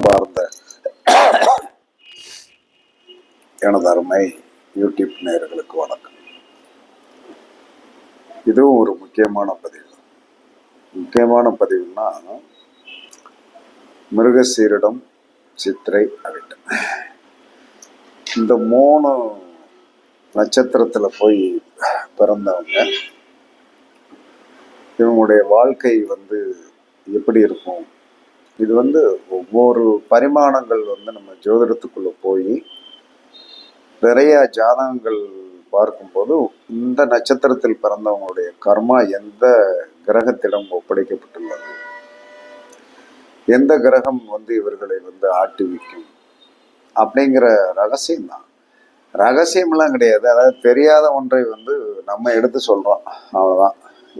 அன்பார்ந்த எனது அருமை யூடியூப் நேயர்களுக்கு வணக்கம். இதுவும் ஒரு முக்கியமான பதிவு. முக்கியமான பதிவுன்னா மிருகசீரிடம் சித்திரை அவிட்டம் இந்த மூணு நட்சத்திரத்துல போய் பிறந்தவங்க இவங்களுடைய வாழ்க்கை வந்து எப்படி இருக்கும்? இது வந்து ஒவ்வொரு பரிமாணங்கள் வந்து நம்ம ஜோதிடத்துக்குள்ள போய் நிறைய ஜாதகங்கள் பார்க்கும்போது இந்த நட்சத்திரத்தில் பிறந்தவங்களுடைய கர்மா எந்த கிரகத்திடம் ஒப்படைக்கப்பட்டுள்ளது? எந்த கிரகம் வந்து இவர்களை வந்து ஆட்டுவிக்கும்? அப்படிங்கிற ரகசியம் தான் ரகசியம்லாம் கிடையாது. அதாவது தெரியாத ஒன்றை வந்து நம்ம எடுத்து சொல்றோம். அவ்வளோதான்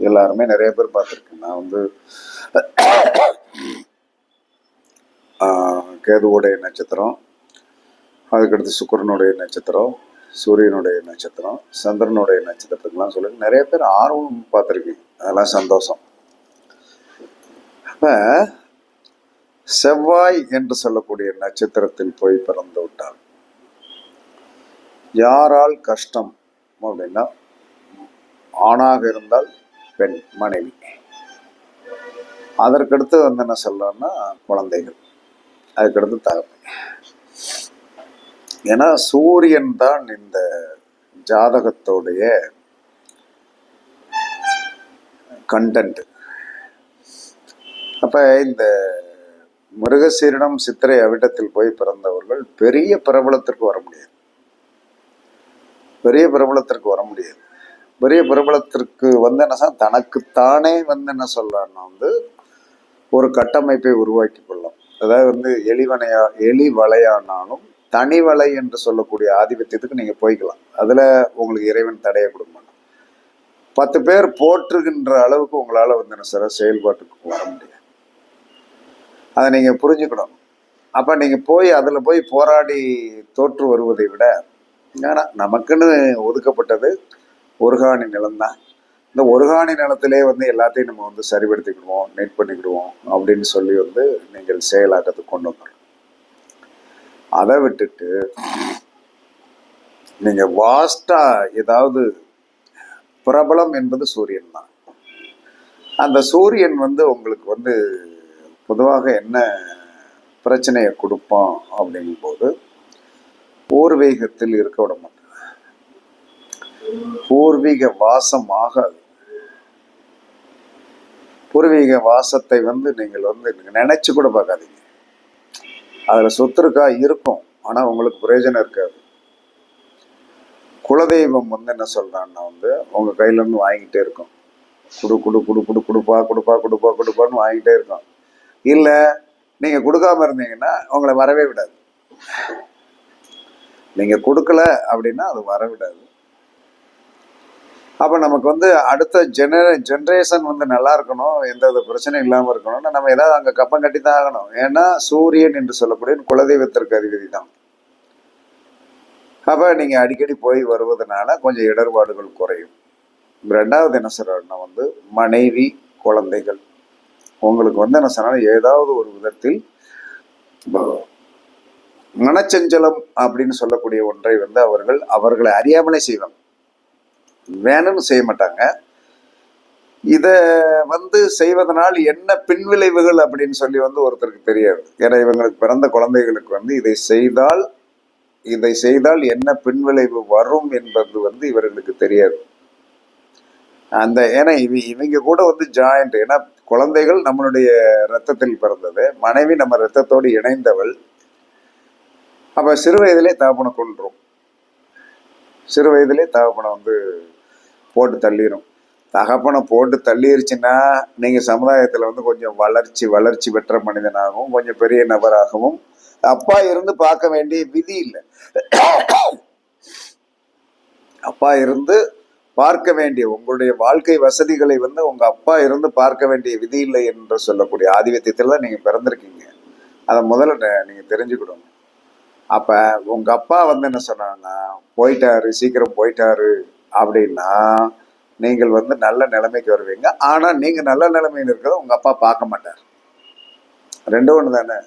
எல்லாருமே நிறைய பேர் பார்த்துருக்கேன். நான் வந்து கேதுவுடைய நட்சத்திரம் அதுக்கடுத்து சுக்கிரனுடைய நட்சத்திரம் சூரியனுடைய நட்சத்திரம் சந்திரனுடைய நட்சத்திரத்துக்கெல்லாம் சொல்லி நிறைய பேர் ஆர்வம் பார்த்துருக்கீங்க அதெல்லாம் சந்தோஷம். அப்போ செவ்வாய் என்று சொல்லக்கூடிய நட்சத்திரத்தில் போய் பிறந்து விட்டார். யாரால் கஷ்டம்? அப்படின்னா ஆணாக இருந்தால் பெண் மனைவி. அதற்கடுத்து வந்து என்ன சொல்லலாம்னா குழந்தைகள். அதுக்கடுத்து தகப்பன். ஏன்னா சூரியன் தான் இந்த ஜாதகத்தோடைய கண்டென்ட் அப்ப இந்த மிருகசீரிடம் சித்திரை அவிட்டத்தில் போய் பிறந்தவர்கள் பெரிய பிரபலத்திற்கு வர முடியாது. பெரிய பிரபலத்திற்கு வர முடியாது. பெரிய பிரபலத்திற்கு வந்து என்ன தனக்குத்தானே வந்து என்ன சொல்லலாம்னா வந்து ஒரு கட்டமைப்பை உருவாக்கி கொள்ளும் அதாவது வந்து எலிவனையா எலி வலையானாலும் தனி வலை என்று சொல்லக்கூடிய ஆதிபத்தியத்துக்கு நீங்க போய்க்கலாம். அதுல உங்களுக்கு இறைவன் தடையை கொடுக்க மாட்டான். பத்து பேர் போற்றுகின்ற அளவுக்கு உங்களால வந்து என்ன சார் செயல்பாட்டுக்கு வர முடியாது. அதை நீங்க புரிஞ்சுக்கணும். அப்ப நீங்க போய் அதுல போய் போராடி தோற்று வருவதை விட ஏன்னா நமக்குன்னு ஒதுக்கப்பட்டது ஒருகாணி நிலம்தான். இந்த ஒருகாணி நிலத்திலே வந்து எல்லாத்தையும் நம்ம வந்து சரிபடுத்திக்கிடுவோம் நெட் பண்ணிக்கிடுவோம் அப்படின்னு சொல்லி வந்து நீங்கள் செயலாக்கத்துக்கு கொண்டு வந்துடும் அதை விட்டுட்டு நீங்க வாஸ்டா ஏதாவது பிரபலம் என்பது சூரியன் தான். அந்த சூரியன் வந்து உங்களுக்கு வந்து பொதுவாக என்ன பிரச்சனையை கொடுப்பான் அப்படிங்கும்போது பூர்வீகத்தில் இருக்க விட மாட்டேன். பூர்வீக வாசம் ஆகாது. பூர்வீக வாசத்தை வந்து நீங்கள் வந்து நினைச்சு கூட பார்க்காதீங்க. அதில் சொத்து இருக்கா இருக்கும். ஆனால் உங்களுக்கு பிரயோஜனம் இருக்காது. குலதெய்வம் வந்து என்ன சொல்கிறான்னா வந்து உங்கள் கையிலேருந்து வாங்கிட்டே இருக்கும். குடு குடு குடு குடு கொடுப்பா கொடுப்பா கொடுப்பா கொடுப்பான்னு வாங்கிட்டே இருக்கும். இல்லை நீங்கள் கொடுக்காம இருந்தீங்கன்னா உங்களை வரவே விடாது. நீங்கள் கொடுக்கல அப்படின்னா அது வர விடாது அப்ப நமக்கு வந்து அடுத்த ஜெனரே ஜென்ரேஷன் வந்து நல்லா இருக்கணும் எந்த வித பிரச்சனையும் இல்லாம இருக்கணும்னா நம்ம ஏதாவது அங்க கப்பம் கட்டி தான் ஆகணும். ஏன்னா சூரியன் என்று சொல்லக்கூடிய குலதெய்வத்திற்கு அதிபதி தான் அப்ப நீங்க அடிக்கடி போய் வருவதனால கொஞ்சம் இடர்பாடுகள் குறையும். ரெண்டாவது என்ன சொல்றேன்னா வந்து மனைவி குழந்தைகள். உங்களுக்கு வந்து என்ன சொன்னாலும் ஏதாவது ஒரு விதத்தில் மனச்சஞ்சலம் அப்படின்னு சொல்லக்கூடிய ஒன்றை வந்து அவர்கள் அவர்களை அறியாமலே செய்வாங்க. வேணும்னு செய்ய மாட்டாங்க. இதை வந்து செய்வதனால் என்ன பின்விளைவுகள் அப்படின்னு சொல்லி வந்து ஒருத்தருக்கு தெரியாது. ஏன்னா இவங்களுக்கு பிறந்த குழந்தைகளுக்கு வந்து இதை செய்தால் இதை செய்தால் என்ன பின்விளைவு வரும் என்பது வந்து இவர்களுக்கு தெரியாது. அந்த ஏன்னா இவ இவங்க கூட வந்து ஜாயிண்ட் ஏன்னா குழந்தைகள் நம்மளுடைய ரத்தத்தில் பிறந்தது. மனைவி நம்ம ரத்தத்தோடு இணைந்தவள். அப்போ சிறு வயதிலே தகப்பனை கொள்றோம். சிறு வயதிலே தகப்பனை வந்து போட்டு தள்ளிடும் தகப்பனை போட்டு தள்ளிடுச்சுன்னா நீங்கள் சமுதாயத்தில் வந்து கொஞ்சம் வளர்ச்சி வளர்ச்சி பெற்ற மனிதனாகவும் கொஞ்சம் பெரிய நபராகவும் அப்பா இருந்து பார்க்க வேண்டிய விதி இல்லை. அப்பா இருந்து பார்க்க வேண்டிய உங்களுடைய வாழ்க்கை வசதிகளை வந்து உங்கள் அப்பா இருந்து பார்க்க வேண்டிய விதி இல்லை என்று சொல்லக்கூடிய ஆதிபத்தியத்தில் தான் நீங்கள் பிறந்திருக்கீங்க. அதை முதல்ல நீங்கள் தெரிஞ்சுக்கிடுங்க. தெரிஞ்சுக்கிடணும் உங்கள் அப்பா வந்து என்ன சொன்னாங்கன்னா போயிட்டாரு சீக்கிரம் போயிட்டாரு. அப்படின்னா நீங்கள் வந்து நல்ல நிலைமைக்கு வருவீங்க. ஆனா நீங்க நல்ல நிலைமையில் இருக்கிறத உங்க அப்பா பார்க்க மாட்டார். ரெண்டு ஒன்று தானே?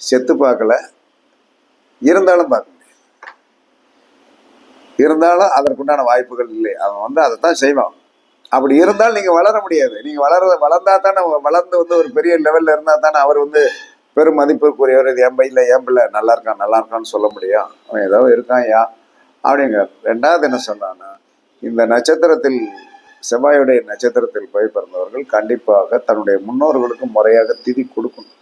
செத்து பார்க்கல. இருந்தாலும் பார்க்க முடியாது. இருந்தாலும் அதற்குண்டான வாய்ப்புகள் இல்லை. அவன் வந்து அதை தான் செய்வான். அப்படி இருந்தாலும் நீங்க வளர முடியாது. நீங்க வளர வளர்ந்தா தானே வளர்ந்து வந்து ஒரு பெரிய லெவல்ல இருந்தா தானே அவர் வந்து பெரும் மதிப்புக்குரியவர். இது என் பையில் என் பிள்ளை நல்லா இருக்கான் நல்லா இருக்கான்னு சொல்ல முடியும். அவன் ஏதோ இருக்கான் யா அப்படிங்கிறார் ரெண்டாவது என்ன சொன்னான்னா இந்த நட்சத்திரத்தில் செவ்வாயுடைய நட்சத்திரத்தில் போய் பிறந்தவர்கள் கண்டிப்பாக தன்னுடைய முன்னோர்களுக்கு முறையாக திதி கொடுக்கணும்.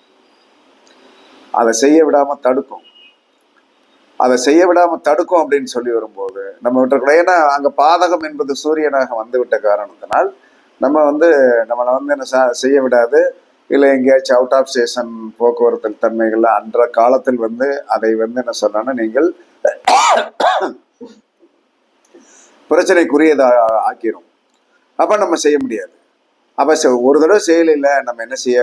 அதை செய்ய விடாமல் தடுக்கும். அதை செய்ய விடாமல் தடுக்கும் அப்படின்னு சொல்லி வரும்போது நம்ம விட்டுருக்கூட ஏன்னா அங்கே பாதகம் என்பது சூரியனாக வந்து விட்ட காரணத்தினால் நம்ம வந்து நம்மளை வந்து என்ன செய்ய விடாது. இல்லை எங்கேயாச்சும் அவுட் ஆஃப் ஸ்டேஷன் போக்குவரத்து தன்மைகள் அன்ற காலத்தில் வந்து அதை வந்து என்ன சொன்னா நீங்கள் பிரச்சனைக்குரியதா ஆக்கிரும். அப்போ நம்ம செய்ய முடியாது. அப்போ ஒரு தடவை செயலில் நம்ம என்ன செய்ய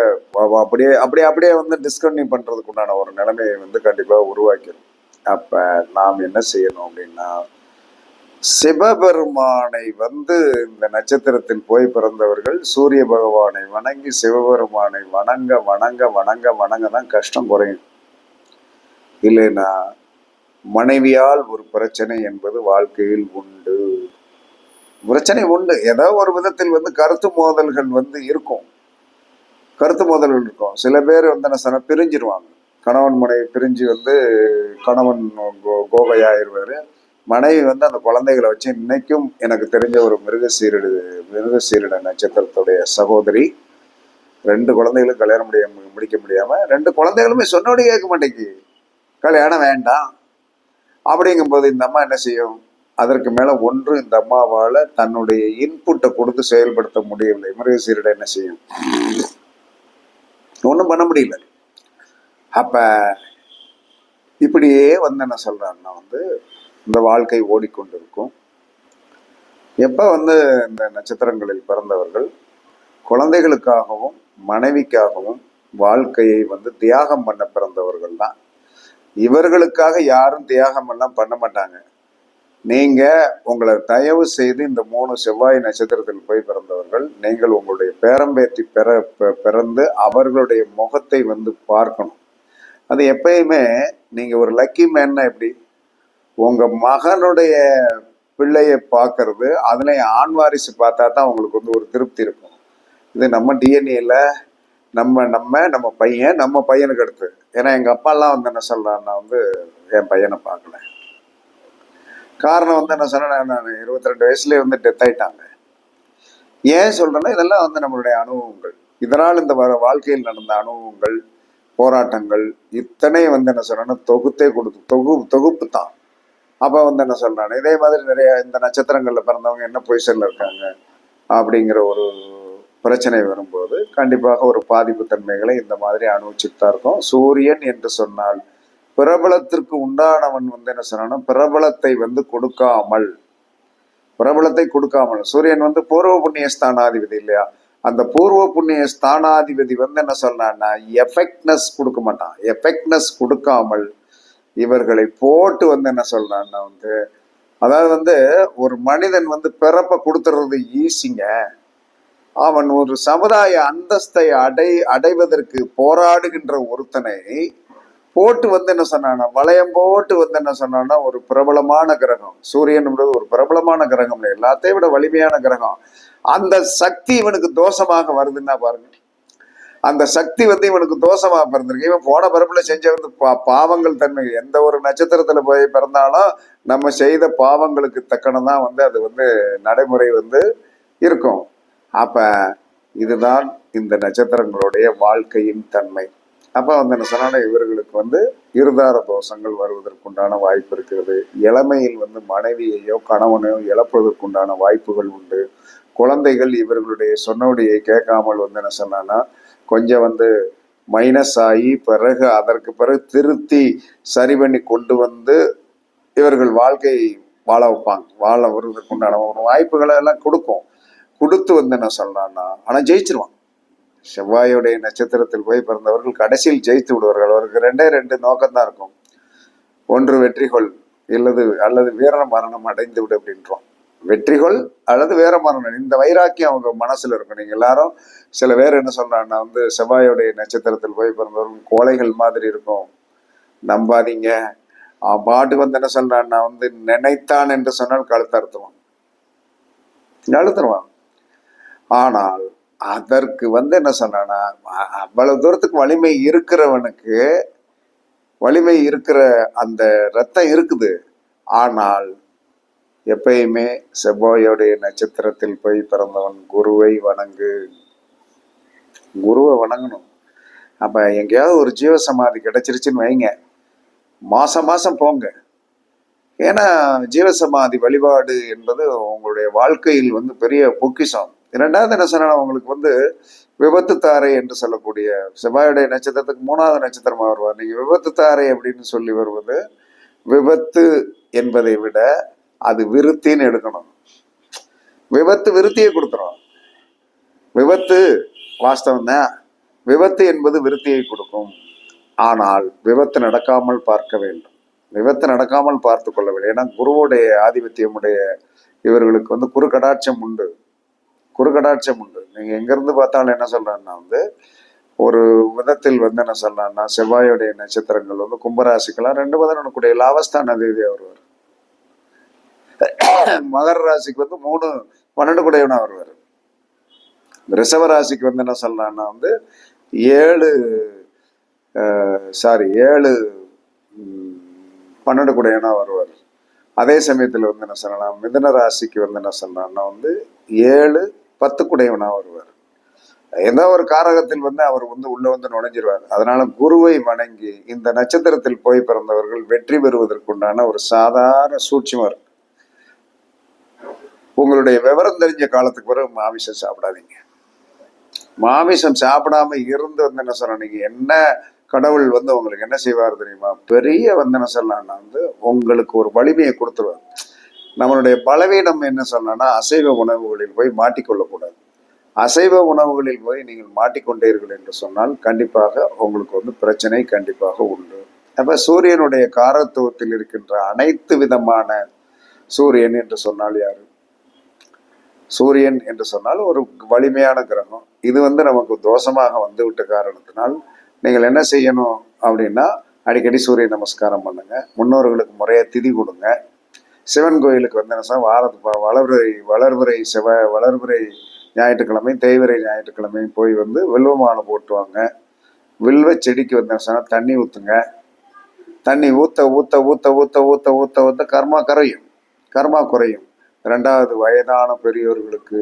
அப்படியே அப்படியே அப்படியே வந்து டிஸ்கன்டினியூ பண்ணுறதுக்கு உண்டான ஒரு நிலைமையை வந்து கண்டிப்பாக உருவாக்கிடும் அப்போ நாம் என்ன செய்யணும் அப்படின்னா சிவபெருமானை வந்து இந்த நட்சத்திரத்தில் போய் பிறந்தவர்கள் சூரிய பகவானை வணங்கி சிவபெருமானை வணங்க வணங்க வணங்க வணங்க தான் கஷ்டம் குறையும். இல்லைன்னா மனைவியால் ஒரு பிரச்சனை என்பது வாழ்க்கையில் உண்டு. பிரச்சனை உண்டு. ஏதோ ஒரு விதத்தில் வந்து கருத்து மோதல்கள் வந்து இருக்கும். கருத்து மோதல்கள் இருக்கும். சில பேர் வந்து என்ன சொன்ன பிரிஞ்சிருவாங்க. கணவன் மனைவி பிரிஞ்சு வந்து கணவன் கோ- கோகையாயிருவாரு மனைவி வந்து அந்த குழந்தைகளை வச்சு இன்னைக்கும் எனக்கு தெரிஞ்ச ஒரு மிருகசீரிடு மிருகசீரிட நட்சத்திரத்துடைய சகோதரி ரெண்டு குழந்தைகளும் கல்யாணம் முடிய முடிக்க முடியாம ரெண்டு குழந்தைகளுமே சொன்னோடு கேட்க மாட்டேங்கி கல்யாணம் வேண்டாம். அப்படிங்கும்போது இந்த அம்மா என்ன செய்யும்? அதற்கு மேல ஒன்று இந்த அம்மாவால தன்னுடைய இன்புட்டை கொடுத்து செயல்படுத்த முடியவில்லை. மிருகசீரிட என்ன செய்யும்? ஒன்றும் பண்ண முடியல. அப்ப இப்படியே வந்து என்ன சொல்கிறாங்கன்னா வந்து இந்த வாழ்க்கை ஓடிக்கொண்டிருக்கும். எப்ப வந்து இந்த நட்சத்திரங்களில் பிறந்தவர்கள் குழந்தைகளுக்காகவும் மனைவிக்காகவும் வாழ்க்கையை வந்து தியாகம் பண்ண பிறந்தவர்கள் தான் இவர்களுக்காக யாரும் தியாகம் எல்லாம் பண்ண மாட்டாங்க. நீங்க உங்களை தயவு செய்து இந்த மூணு செவ்வாய் நட்சத்திரத்தில் போய் பிறந்தவர்கள் நீங்கள் உங்களுடைய பேரம்பேத்தி பெற பிறந்து அவர்களுடைய முகத்தை வந்து பார்க்கணும். அது எப்பயுமே நீங்க ஒரு லக்கி மேன்னா எப்படி? உங்க மகனுடைய பிள்ளையை பார்க்கறது அதில் ஆண் வாரிசு பார்த்தா தான் உங்களுக்கு வந்து ஒரு திருப்தி இருக்கும். இது நம்ம டிஎன்ஏல நம்ம நம்ம நம்ம பையன் நம்ம பையனுக்கு அடுத்து. ஏன்னா எங்கள் அப்பாலாம் வந்து என்ன சொல்றாருன்னா வந்து என் பையனை பார்க்கல. காரணம் வந்து என்ன சொன்னேன் நான் இருபத்தி ரெண்டு வயசுலேயே வந்து டெத் ஆயிட்டாங்க. ஏன் சொல்கிறேன்னா இதெல்லாம் வந்து நம்மளுடைய அனுபவங்கள். இதனால் இந்த வர வாழ்க்கையில் நடந்த அனுபவங்கள் போராட்டங்கள் இத்தனை வந்து என்ன சொல்கிறேன்னா தொகுத்தே கொடுத்து தொகு தொகுப்பு தான். அப்போ வந்து என்ன சொல்றாங்க இதே மாதிரி நிறைய இந்த நட்சத்திரங்களில் பிறந்தவங்க என்ன பொசிஷனில் இருக்காங்க அப்படிங்கிற ஒரு பிரச்சனை வரும்போது கண்டிப்பாக ஒரு பாதிப்பு தன்மைகளை இந்த மாதிரி அனுபவிச்சுட்டு தான் இருக்கும். சூரியன் என்று சொன்னால் பிரபலத்திற்கு உண்டானவன் வந்து என்ன சொன்னான்னா பிரபலத்தை வந்து கொடுக்காமல் பிரபலத்தை கொடுக்காமல். சூரியன் வந்து பூர்வ புண்ணிய ஸ்தானாதிபதி இல்லையா? அந்த பூர்வ புண்ணிய ஸ்தானாதிபதி வந்து என்ன சொன்னான்னா எஃபெக்ட்னஸ் கொடுக்க மாட்டான். எஃபெக்ட்னஸ் கொடுக்காமல் இவர்களை போட்டு வந்து என்ன சொல்றான்னா வந்து அதாவது வந்து ஒரு மனிதன் வந்து பிறப்ப கொடுத்துறது ஈஸிங்க அவன் ஒரு சமுதாய அந்தஸ்தை அடை அடைவதற்கு போராடுகின்ற ஒருத்தனை போட்டு வந்து என்ன சொன்னான்னா வளையம் போட்டு வந்து என்ன சொன்னான்னா ஒரு பிரபலமான கிரகம். சூரியன்ன்றது ஒரு பிரபலமான கிரகம். இல்லை எல்லாத்தையும் விட வலிமையான கிரகம். அந்த சக்தி இவனுக்கு தோஷமாக வருதுன்னா பாருங்க. அந்த சக்தி வந்து இவனுக்கு தோஷமா பிறந்திருக்கு. இவன் போன பிறப்புல செஞ்ச வந்து பா பாவங்கள் தன்மை. எந்த ஒரு நட்சத்திரத்துல போய் பிறந்தாலும் நம்ம செய்த பாவங்களுக்கு தக்கனதான் வந்து அது வந்து நடைமுறை வந்து இருக்கும். அப்ப இதுதான் இந்த நட்சத்திரங்களுடைய வாழ்க்கையின் தன்மை. அப்ப வந்து என்ன இவர்களுக்கு வந்து இருதார தோஷங்கள் வருவதற்குண்டான வாய்ப்பு இருக்கிறது. இளமையில் வந்து மனைவியையோ கணவனையோ இழப்பதற்குண்டான வாய்ப்புகள் உண்டு. குழந்தைகள் இவர்களுடைய சொன்னபடியை கேட்காமல் வந்து என்ன சொன்னான்னா கொஞ்சம் வந்து மைனஸ் ஆகி பிறகு அதற்கு பிறகு திருத்தி சரி பண்ணி கொண்டு வந்து இவர்கள் வாழ்க்கை வாழ வைப்பாங்க. வாழ வருவதற்குண்டான வாய்ப்புகளை எல்லாம் கொடுக்கும். கொடுத்து வந்து என்ன சொல்றான்னா ஆனால் ஜெயிச்சிருவான். செவ்வாயுடைய நட்சத்திரத்தில் போய் பிறந்தவர்கள் கடைசியில் ஜெயித்து விடுவார்கள். அவருக்கு ரெண்டே ரெண்டு நோக்கம்தான் இருக்கும். ஒன்று வெற்றிகொள் இல்லது அல்லது வீர மரணம் அடைந்து விடு அப்படின்றோம் வெற்றிகொள் அல்லது வீர மரணம். இந்த வைராக்கியம் அவங்க மனசுல இருக்கும். நீங்க எல்லாரும் சில பேர் என்ன சொல்றாங்கன்னா வந்து செவ்வாயுடைய நட்சத்திரத்தில் போய் பிறந்தவர்கள் கோழைகள் மாதிரி இருக்கும். நம்பாதீங்க. அவன் பாட்டுக்கு வந்து என்ன சொல்றான்னா வந்து நினைத்தான் என்று சொன்னால் கழுத்தறுத்துவான். கழுத்துருவான் ஆனால் அதற்கு வந்து என்ன சொன்னான்னா அவ்வளவு தூரத்துக்கு வலிமை இருக்கிறவனுக்கு வலிமை இருக்கிற அந்த ரத்தம் இருக்குது. ஆனால் எப்பயுமே செவ்வாயோடைய நட்சத்திரத்தில் போய் பிறந்தவன் குருவை வணங்கு. குருவை வணங்கணும். அப்போ எங்கேயாவது ஒரு ஜீவசமாதி கிடைச்சிருச்சுன்னு வைங்க. மாசம் மாசம் போங்க. ஏன்னா ஜீவசமாதி வழிபாடு என்பது உங்களுடைய வாழ்க்கையில் வந்து பெரிய பொக்கிஷம். இரண்டாவது என்ன சொன்னா உங்களுக்கு வந்து விபத்து தாரை என்று சொல்லக்கூடிய செவ்வாயுடைய நட்சத்திரத்துக்கு மூணாவது நட்சத்திரமா வருவார். நீங்க விபத்து தாரை அப்படின்னு சொல்லி வருவது விபத்து என்பதை விட அது விருத்தின்னு எடுக்கணும். விபத்து விருத்தியை கொடுத்துரும் விபத்து வாஸ்தவம் தான். விபத்து என்பது விருத்தியை கொடுக்கும். ஆனால் விபத்து நடக்காமல் பார்க்க வேண்டும். விபத்து நடக்காமல் பார்த்து கொள்ள வேண்டும். ஏன்னா குருவுடைய ஆதிபத்தியமுடைய இவர்களுக்கு வந்து குரு கடாட்சம் உண்டு. குரு கடாட்சம் உண்டு. நீங்க எங்கிருந்து பார்த்தாலும் என்ன சொல்றேன்னா வந்து ஒரு விதத்தில் வந்து என்ன சொல்லலாம்னா செவ்வாயுடைய நட்சத்திரங்கள் வந்து கும்பராசிக்கெல்லாம் ரெண்டு பதினொன்னுக்குடைய லாபஸ்தான தேதி வருவார் மகர ராசிக்கு வந்து மூணு பன்னெண்டு கூடையவனா வருவார். ரிஷவ ராசிக்கு வந்து என்ன சொல்லலாம்னா வந்து ஏழு சாரி ஏழு பன்னெண்டு கூடையவனா வருவார். அதே சமயத்தில் வந்து என்ன சொல்லலாம் மிதன ராசிக்கு வந்து என்ன சொல்லலாம்னா வந்து ஏழு பத்து வருவார். ஏதோ ஒரு காரகத்தில் வந்து அவர் வந்து உள்ள வந்து நுழைஞ்சிருவார். அதனால குருவை வணங்கி இந்த நட்சத்திரத்தில் போய் பிறந்தவர்கள் வெற்றி பெறுவதற்குண்டான ஒரு சாதாரண சூட்சிமர் உங்களுடைய விவரம் தெரிஞ்ச காலத்துக்கு பிறகு மாமிசம் சாப்பிடாதீங்க. மாமிசம் சாப்பிடாம இருந்து வந்து என்ன சொல்லணும் நீங்க என்ன கடவுள் வந்து உங்களுக்கு என்ன செய்வார் தெரியுமா? பெரிய வந்து என்ன சொல்லலாம்னா வந்து உங்களுக்கு ஒரு வலிமையை கொடுத்துருவார் நம்மளுடைய பலவீனம் என்ன சொல்லலாம்னா அசைவ உணவுகளில் போய் மாட்டிக்கொள்ளக்கூடாது. அசைவ உணவுகளில் போய் நீங்கள் மாட்டிக்கொண்டீர்கள் என்று சொன்னால் கண்டிப்பாக உங்களுக்கு வந்து பிரச்சனை கண்டிப்பாக உண்டு. அப்ப சூரியனுடைய காரத்துவத்தில் இருக்கின்ற அனைத்து விதமான சூரியன் என்று சொன்னால் யாரு? சூரியன் என்று சொன்னால் ஒரு வலிமையான கிரகம். இது வந்து நமக்கு தோஷமாக வந்து விட்ட காரணத்தினால் நீங்கள் என்ன செய்யணும் அப்படின்னா அடிக்கடி சூரிய நமஸ்காரம் பண்ணுங்க. முன்னோர்களுக்கு முறையாக திதி கொடுங்க. சிவன் கோயிலுக்கு வந்து என்ன வாரத்து வளர்புரை வளர்புரை சிவ செவ ஞாயிற்றுக்கிழமை தேய்பிறை ஞாயிற்றுக்கிழமை போய் வந்து வில்வ மாலை போட்டுவாங்க. வில்வ செடிக்கு வந்து என்ன தண்ணி ஊற்றுங்க தண்ணி ஊற்ற ஊத்த ஊத்த ஊத்த ஊத்த ஊத்த ஊத்த கர்மா கரையும் கர்மா குறையும். ரெண்டாவது வயதான பெரியோர்களுக்கு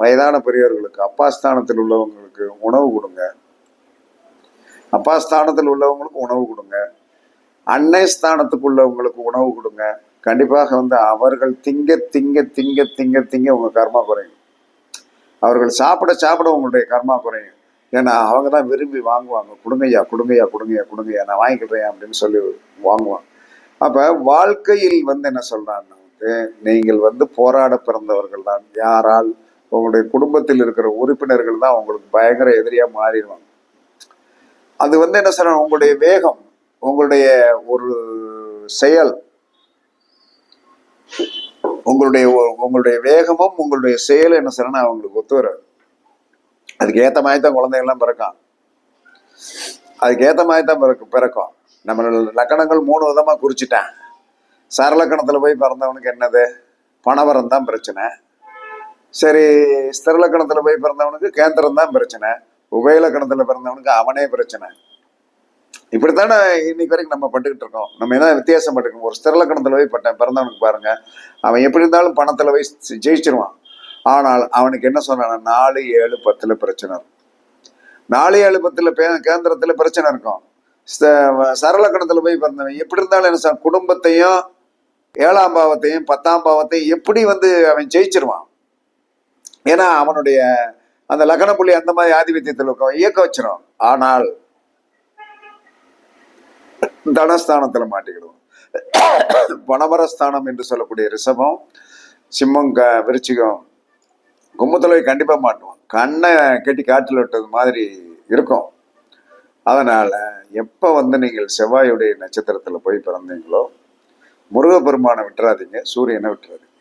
வயதான பெரியோர்களுக்கு அப்பா ஸ்தானத்தில் உள்ளவங்களுக்கு உணவு கொடுங்க. அப்பா ஸ்தானத்தில் உள்ளவங்களுக்கு உணவு கொடுங்க. அன்னை ஸ்தானத்துக்கு உள்ளவங்களுக்கு உணவு கொடுங்க. கண்டிப்பாக வந்து அவர்கள் திங்க திங்க திங்க திங்க திங்க உங்கள் கர்மா குறையும். அவர்கள் சாப்பிட சாப்பிட உங்களுடைய கர்மா குறையும். ஏன்னா அவங்க தான் விரும்பி வாங்குவாங்க. கொடுங்கய்யா கொடுங்கய்யா கொடுங்கய்யா கொடுங்கய்யா நான் வாங்கிக்கிறேன் அப்படின்னு சொல்லி வாங்குவாங்க. அப்போ வாழ்க்கையில் வந்து என்ன சொல்கிறாங்கன்னா வந்து நீங்கள் வந்து போராட பிறந்தவர்கள் தான். யாரால்? உங்களுடைய குடும்பத்தில் இருக்கிற உறுப்பினர்கள் தான் உங்களுக்கு பயங்கர எதிரியாக மாறிடுவாங்க. அது வந்து என்ன சொல்கிறாங்க உங்களுடைய வேகம் உங்களுடைய ஒரு செயல் உங்களுடைய உங்களுடைய வேகமும் உங்களுடைய செயல் என்ன செய்யணும் அவங்களுக்கு ஒத்து வராது. அதுக்கு ஏத்த மாதிரி தான் குழந்தைகள்லாம் பிறக்கும். அதுக்கு ஏத்த மாதிரி தான் பிறக்கும். பிறக்கும் நம்மளோட லக்கணங்கள் மூணு விதமாக குறிச்சிட்டேன். சரலக்கணத்தில் போய் பிறந்தவனுக்கு என்னது? பணவரம் தான் பிரச்சனை. சரி ஸ்திரலக்கணத்தில் போய் பிறந்தவனுக்கு கேந்திரம் தான் பிரச்சனை. உபயலக்கணத்தில் பிறந்தவனுக்கு அவனே பிரச்சனை. இப்படித்தானே இன்னைக்கு வரைக்கும் நம்ம பட்டுக்கிட்டு இருக்கோம். நம்ம என்ன வித்தியாசம் பட்டுக்கோம் ஒரு ஸ்திரலக்கணத்துல போய் பட்டேன். பிறந்தவனுக்கு பாருங்க. அவன் எப்படி இருந்தாலும் பணத்துல போய் ஜெயிச்சிருவான். ஆனால் அவனுக்கு என்ன சொன்னான நாலு ஏழு பத்துல பிரச்சனை இருக்கும். நாலு ஏழு பத்துல பே- கேந்திரத்துல பிரச்சனை இருக்கும். ஸ்த- போய் பிறந்தவன் எப்படி இருந்தாலும் என்ன குடும்பத்தையும் ஏழாம் பாவத்தையும் பத்தாம் பாவத்தையும் எப்படி வந்து அவன் ஜெயிச்சிருவான்? ஏன்னா அவனுடைய அந்த லக்ன புள்ளி அந்த மாதிரி ஆதிபத்தியத்தில் இருக்கும். இயக்க வச்சிரும். ஆனால் தனஸ்தானத்துல மாட்டிக்கிடுவோம். பணவரஸ்தானம் என்று சொல்லக்கூடிய ரிஷபம் சிம்மம் க விருச்சிகம் கும்பத்துல கண்டிப்பா மாட்டுவோம். கண்ணை கட்டி காற்றில் விட்டது மாதிரி இருக்கும். அதனால எப்ப வந்து நீங்கள் செவ்வாயுடைய நட்சத்திரத்துல போய் பிறந்தீங்களோ முருகப்பெருமானை விட்டுறாதீங்க சூரியனை விட்டுறாதீங்க.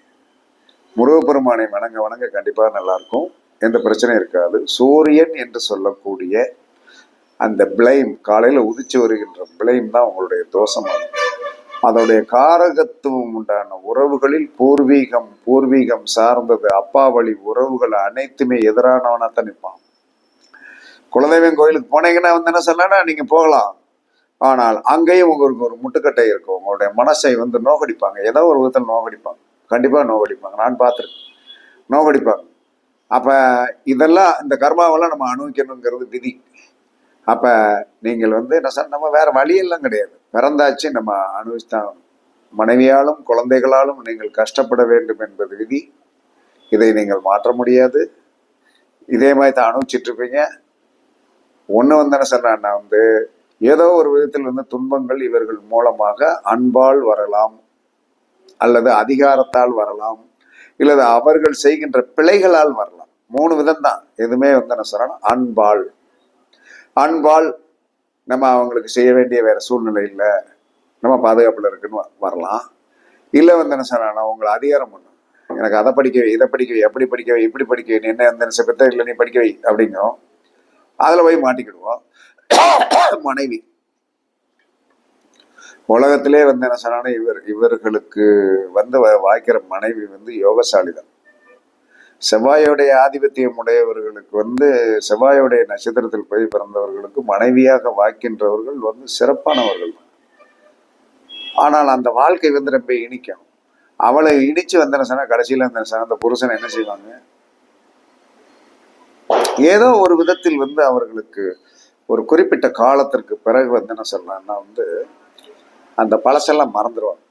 முருகப்பெருமானை வணங்க வணங்க கண்டிப்பா நல்லா இருக்கும் எந்த பிரச்சனையும் இருக்காது. சூரியன் என்று சொல்லக்கூடிய அந்த பிளைம் காலையில் உதிச்சு வருகின்ற பிளைம் தான் உங்களுடைய தோஷமாகும் அதோடைய காரகத்துவம் உண்டான உறவுகளில் பூர்வீகம் பூர்வீகம் சார்ந்தது. அப்பா வழி உறவுகள் அனைத்துமே எதிரானவனா தான் நிற்பான் குலதெய்வம் கோயிலுக்கு போனீங்கன்னா வந்து என்ன சொன்னா நீங்க போகலாம். ஆனால் அங்கேயும் உங்களுக்கு ஒரு முட்டுக்கட்டை இருக்கும். உங்களுடைய மனசை வந்து நோகடிப்பாங்க. ஏதோ ஒரு விதத்தில் நோகடிப்பாங்க. கண்டிப்பா நோகடிப்பாங்க. நான் பார்த்துருக்கேன். நோகடிப்பாங்க. அப்ப இதெல்லாம் இந்த கர்மாவெல்லாம் நம்ம அனுபவிக்கணுங்கிறது விதி. அப்ப நீங்கள் வந்து என்ன சார் நம்ம வேற வழியெல்லாம் கிடையாது. பிறந்தாச்சு நம்ம அனுபவிச்சுதான் மனைவியாலும் குழந்தைகளாலும் நீங்கள் கஷ்டப்பட வேண்டும் என்பது விதி. இதை நீங்கள் மாற்ற முடியாது. இதே மாதிரி தான் அனுபவிச்சுட்டு இருப்பீங்க. ஒன்று வந்து என்ன நான் வந்து ஏதோ ஒரு விதத்தில் வந்து துன்பங்கள் இவர்கள் மூலமாக அன்பால் வரலாம் அல்லது அதிகாரத்தால் வரலாம் இல்லது அவர்கள் செய்கின்ற பிழைகளால் வரலாம். மூணு விதம் தான் எதுவுமே வந்து என்ன சொல்றேன்னா அன்பால். அன்பால் நம்ம அவங்களுக்கு செய்ய வேண்டிய வேற சூழ்நிலை இல்லை. நம்ம பாதுகாப்பில் இருக்குன்னு வரலாம். இல்லை வந்து என்ன சார் நான் உங்களை அதிகாரம் பண்ணும் எனக்கு அதை படிக்க வை இதை படிக்க வை அப்படி படிக்க வை இப்படி படிக்க வை என்ன அந்த நிமிஷத்தை இல்லை நீ படிக்க வை அப்படிங்கிறோம் அதில் போய் மாட்டிக்கிடுவோம். மனைவி. உலகத்திலே வந்து என்ன சொன்னா இவர் இவர்களுக்கு வந்து வ- வாய்க்கிற மனைவி வந்து யோகசாலி தான் செவ்வாயோடைய ஆதிபத்தியம் உடையவர்களுக்கு வந்து செவ்வாயோடைய நட்சத்திரத்தில் போய் பிறந்தவர்களுக்கு மனைவியாக வாய்க்கின்றவர்கள் வந்து சிறப்பானவர்கள். ஆனால் அந்த வாழ்க்கை வந்து ரொம்ப இனிக்கும். அவளை இடிச்சு வந்தனசனா கடைசியில் கடைசியில அந்த அந்த புருஷன் என்ன செய்வாங்க? ஏதோ ஒரு விதத்தில் வந்து அவர்களுக்கு ஒரு குறிப்பிட்ட காலத்திற்கு பிறகு வந்து என்ன சொல்லலாம்னா வந்து அந்த பழசெல்லாம் மறந்துடுவாங்க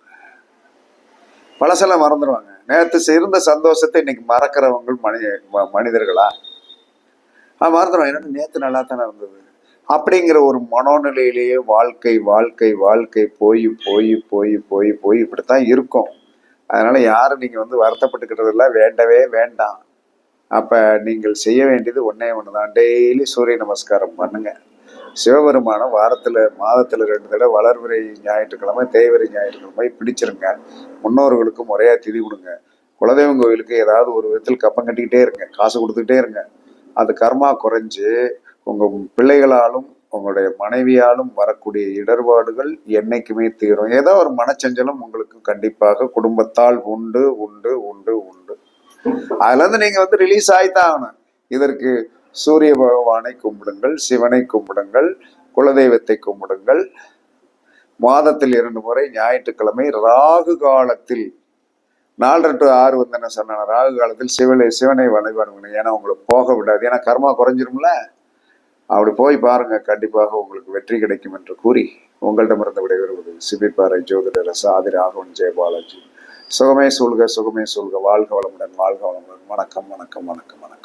பழசெல்லாம் மறந்துடுவாங்க நேற்று இருந்த சந்தோஷத்தை இன்னைக்கு மறக்கிறவங்க மனி மனிதர்களா? ஆ மறந்துடுவாங்க என்னன்னா நேற்று நல்லா தானே இருந்தது? அப்படிங்கிற ஒரு மனோநிலையிலேயே வாழ்க்கை வாழ்க்கை வாழ்க்கை போய் போய் போய் போய் போய் இப்படித்தான் இருக்கும். அதனால யாரும் நீங்கள் வந்து வருத்தப்பட்டுக்கிட்டதில்ல வேண்டவே வேண்டாம். அப்போ நீங்கள் செய்ய வேண்டியது ஒன்றே ஒன்று தான் டெய்லி சூரிய நமஸ்காரம் பண்ணுங்கள் சிவபெருமானை வாரத்தில் மாதத்தில் ரெண்டு தடவை வளர்விரை ஞாயிற்றுக்கிழமை தேய்வரை ஞாயிற்றுக்கிழமை பிடிச்சிருங்க. முன்னோர்களுக்கு முறையாக திதி கொடுங்க. குலதெய்வம் கோவிலுக்கு ஏதாவது ஒரு விதத்தில் கப்பம் கட்டிக்கிட்டே இருங்க. காசு கொடுத்துக்கிட்டே இருங்க. அது கர்மா குறைஞ்சு உங்கள் பிள்ளைகளாலும் உங்களுடைய மனைவியாலும் வரக்கூடிய இடர்பாடுகள் என்னைக்குமே தீரும். ஏதோ ஒரு மனச்சஞ்சலம் உங்களுக்கு கண்டிப்பாக குடும்பத்தால் உண்டு உண்டு உண்டு உண்டு. அதுலேருந்து நீங்கள் வந்து ரிலீஸ் ஆகித்தான் ஆகணும். இதற்கு சூரிய பகவானை கும்பிடுங்கள் சிவனை கும்பிடுங்கள் குலதெய்வத்தை கும்பிடுங்கள். மாதத்தில் இரண்டு முறை ஞாயிற்றுக்கிழமை ராகு காலத்தில் நாலரை டு ஆறு வந்து என்ன சொன்ன ராகு காலத்தில் சிவனை சிவனை வழிபாடுங்க ஏன்னா உங்களுக்கு போக விடாது. ஏன்னா கர்மா குறைஞ்சிரும்ல? அப்படி போய் பாருங்க. கண்டிப்பாக உங்களுக்கு வெற்றி கிடைக்கும் என்று கூறி உங்களிடமிருந்து விடைபெறுவது சிபிப்பாறை ஜோதிடர் சாதி ராகவன் ஜெயபாலாஜி சுகமே சொல்க சுகமே சொல்க வாழ்க வளமுடன் வாழ்க வளமுடன். வணக்கம் வணக்கம் வணக்கம் வணக்கம்.